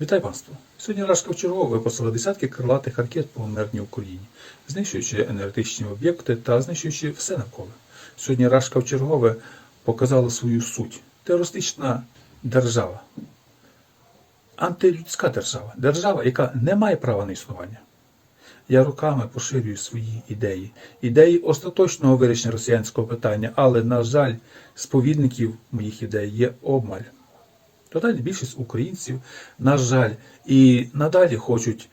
Вітаю панство! Сьогодні Рашка вчергово випустила десятки крилатих ракет по мирній Україні, знищуючи енергетичні об'єкти та знищуючи все навколо. Сьогодні Рашка вчергове показала свою суть. Терористична держава, антилюдська держава, держава, яка не має права на існування. Я руками поширюю свої ідеї, ідеї остаточного вирішення росіянського питання, але, на жаль, сповідників моїх ідей є обмаль. Тотальна більшість українців, на жаль, і надалі хочуть,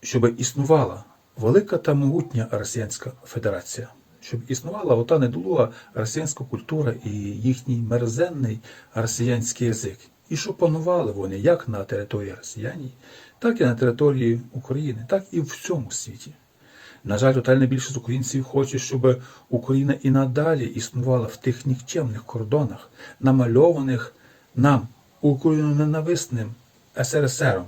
щоб існувала велика та могутня Росіянська Федерація, щоб існувала ота недолуга росіянська культура і їхній мерзенний росіянський язик, і щоб панували вони як на території росіянів, так і на території України, так і в всьому світі. На жаль, тотальна більшість українців хоче, щоб Україна і надалі існувала в тих нікчемних кордонах, намальованих нам україноненависним СРСРом.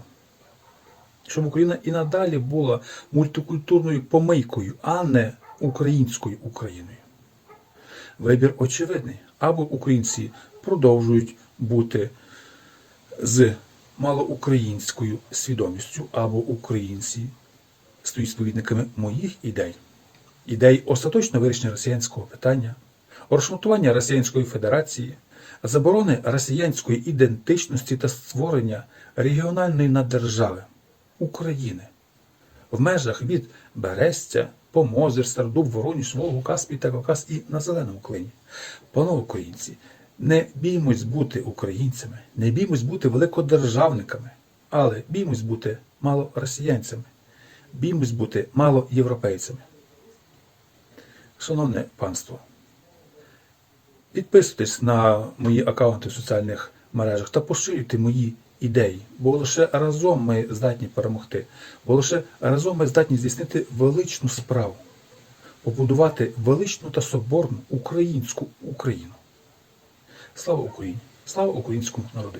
Щоб Україна і надалі була мультикультурною помийкою, а не українською Україною. Вибір очевидний. Або українці продовжують бути з малоукраїнською свідомістю, або українці стають сповідниками моїх ідей, ідей остаточного вирішення росіянського питання, розшматування Росіянської Федерації, заборони росіянської ідентичності та створення регіональної наддержави України в межах від Берестя, Помозир, Стардуб, Вороніж, Волгу, Каспій та Кавказ і на Зеленому клині. Панове українці, не біймось бути українцями, не біймось бути великодержавниками, але біймось бути мало росіянцями, біймось бути мало європейцями. Шановне панство, підписуйтесь на мої аккаунти в соціальних мережах та поширюйте мої ідеї, бо лише разом ми здатні перемогти, бо лише разом ми здатні здійснити величну справу, побудувати величну та соборну українську Україну. Слава Україні! Слава українському народу!